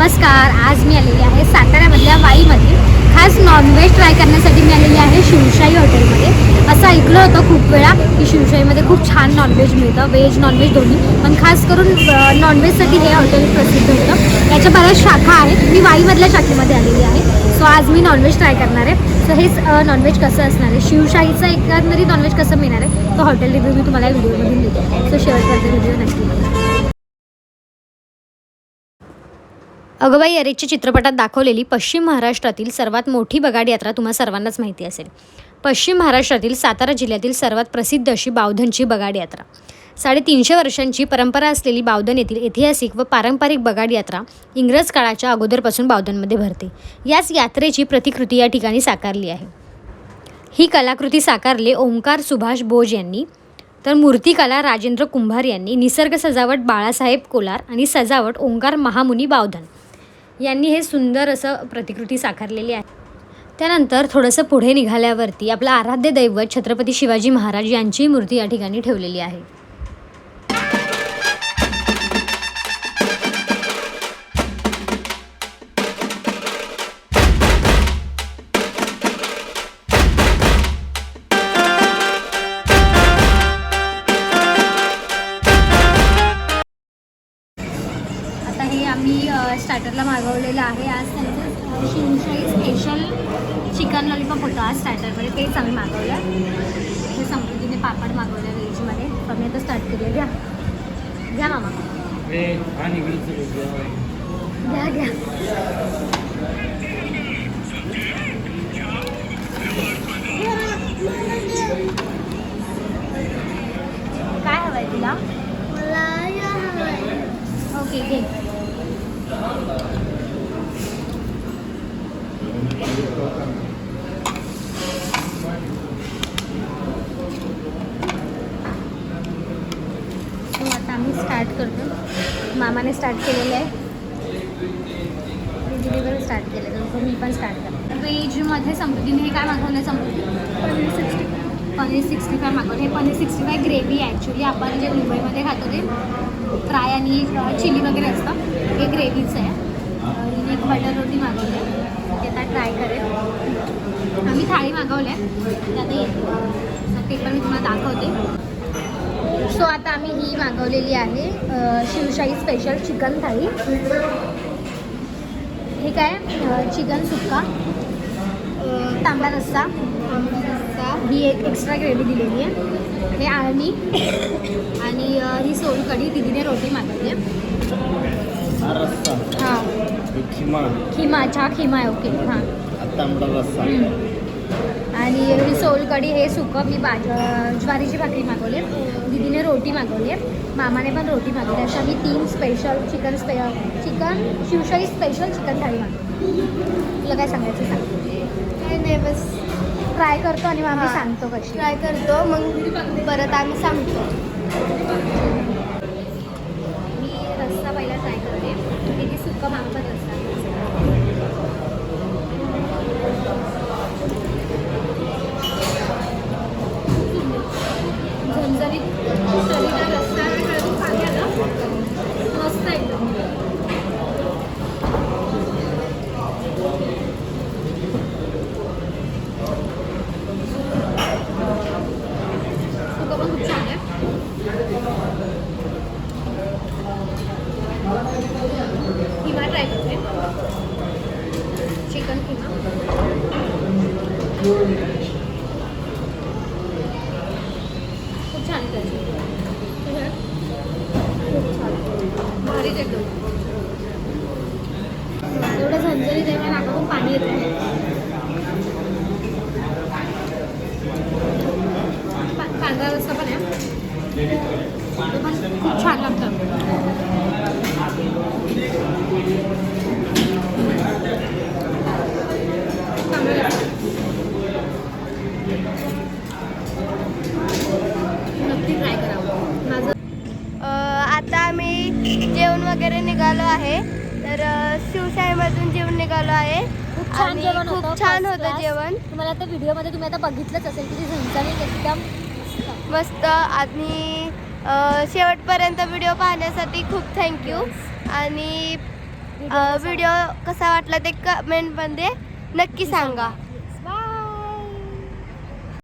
नमस्कार आज मी आलेली आहे साताऱ्यामधल्या वाईमध्ये खास नॉनव्हेज ट्राय करण्यासाठी मी आलेली आहे शिवशाही हॉटेलमध्ये असं ऐकलं होतं खूप वेळा की शिवशाहीमध्ये खूप छान नॉनव्हेज मिळतं व्हेज नॉनव्हेज दोन्ही. पण खास करून नॉनव्हेजसाठी हे हॉटेल प्रसिद्ध होतं. याच्या बऱ्याच शाखा आहेत. मी वाईमधल्या शाखेमध्ये आलेली आहे. सो आज मी नॉनव्हेज ट्राय करणार आहे. सो हेच नॉनव्हेज कसं असणार आहे? शिवशाहीचं एकंदरीत नॉनव्हेज कसं मिळणार आहे? तो हॉटेल रिव्ह्यू मी तुम्हाला व्हिडिओमधून देते. सो शेअर करते व्हिडिओ नक्की अगबाई अरेच्या चित्रपटात दाखवलेली पश्चिम महाराष्ट्रातील सर्वात मोठी बगाड यात्रा तुम्हा सर्वांनाच माहिती असेल. पश्चिम महाराष्ट्रातील सातारा जिल्ह्यातील सर्वात प्रसिद्ध अशी बावधनची बगाड यात्रा. साडेतीनशे वर्षांची परंपरा असलेली बावधन येथील ऐतिहासिक व पारंपरिक बगाड यात्रा इंग्रज काळाच्या अगोदरपासून बावधनमध्ये भरते. याच यात्रेची प्रतिकृती या ठिकाणी साकारली आहे. ही कलाकृती साकारले ओंकार सुभाष बोज यांनी तर मूर्तिकला राजेंद्र कुंभार यांनी निसर्ग सजावट बाळासाहेब कोलार आणि सजावट ओंकार महामुनी बावधन. यांनी हे सुंदर असं प्रतिकृती साकारलेली आहे. त्यानंतर थोडंसं पुढे निघाल्यावरती आपलं आराध्य दैवत छत्रपती शिवाजी महाराज यांची मूर्ती या ठिकाणी ठेवलेली आहे. अ, स्टार्टरला मागवलेलं आहे. आज त्यांचं शिवशाही स्पेशल चिकन लॉलीपॉप होतं आज स्टार्टरमध्ये तेच आम्ही मागवलं. हे समृद्धीने पापड मागवलं व्हेजमध्ये तर मी आता स्टार्ट करूया. घ्या. घ्या मामा. घ्या घ्या काय हवं आहे तुला ओके घे सो हो, आता आम्ही स्टार्ट करतो. मामाने स्टार्ट केलेलं आहे. डिलिव्हरी स्टार्ट केलं तर मी पण स्टार्ट करते. वेजमध्ये समृद्धीने हे काय मागवलं Samruddhi? Paneer sixty paneer sixty five मागवलं हे paneer sixty five gravy actually आपण जे मुंबईमध्ये खातो ते फ्राय आणि चिली वगैरे असतं हे ग्रेव्हीचं आहे. एक बटर रोटी मागवली आहे आता ट्राय करेल. आम्ही थाळी मागवल्या. ते आता येते ते पण मी तुम्हाला दाखवते. सो आता आम्ही ही मागवलेली आहे शिवशाही स्पेशल चिकन थाळी. हे काय? चिकन सुक्का तांबा तांबडा रस्सा. ही एक एक्स्ट्रा ग्रेव्ही दिलेली आहे. हे आळणी आणि ही सोलकढी दिदीने रोटी मागवली आहे. हा रस्सा. हां. हे खिमा. खिमा अच्छा खिमा आहे ओके हां. तांबडा रस्सा. हम्म. आणि ही सोलकढी हे सुकं मी बाज ज्वारीची भाकरी मागवली दिदीने रोटी मागवली आहे. मामाने पण रोटी मागवली अशा मी तीन special chicken स्पे chicken Shivshahi special chicken thali मागवली. तुला काय सांगायचं सांग. काय नाही बस. ट्राय करतो आणि मग आम्ही हां. सांगतो कशी. ट्राय करतो मग परत आम्ही सांगतो मी रस्सा पहिला ट्राय करते दिदी सुकं मागवत रस्सा झणझणीत शरीरात रस्सा आणि हळदी पाणी आलं मस्त एकदम सुकं पण खूप छान आहे किमा ट्राय करते चिकन किमा खूप छान आहे त्याची. खूप भारीच एकदम एवढं झणझणीत आहे ना नाकातून पाणी येतं पा- पांढरा रस्सा पण आहे तो खूप छान लागतं चांगलं लागतं. नक्की ट्राय करावं माझं अं, आता आम्ही जेवण वगैरे निघालो आहे. तर शिवशाहीमधून जेवण निघालो आहे. खूप छान जेवण खूप होतं छान होतं. जेवण. तुम्हाला आता व्हिडिओमध्ये तुम्ही आता बघितलंच असेल की ती झणझणीत एकदम मस्त. आणि शेवटपर्यंत व्हिडिओ पाहण्यासाठी खूप थँक्यू आणि व्हिडिओ कसा वाटला ते कमेंटमध्ये नक्की सांगा.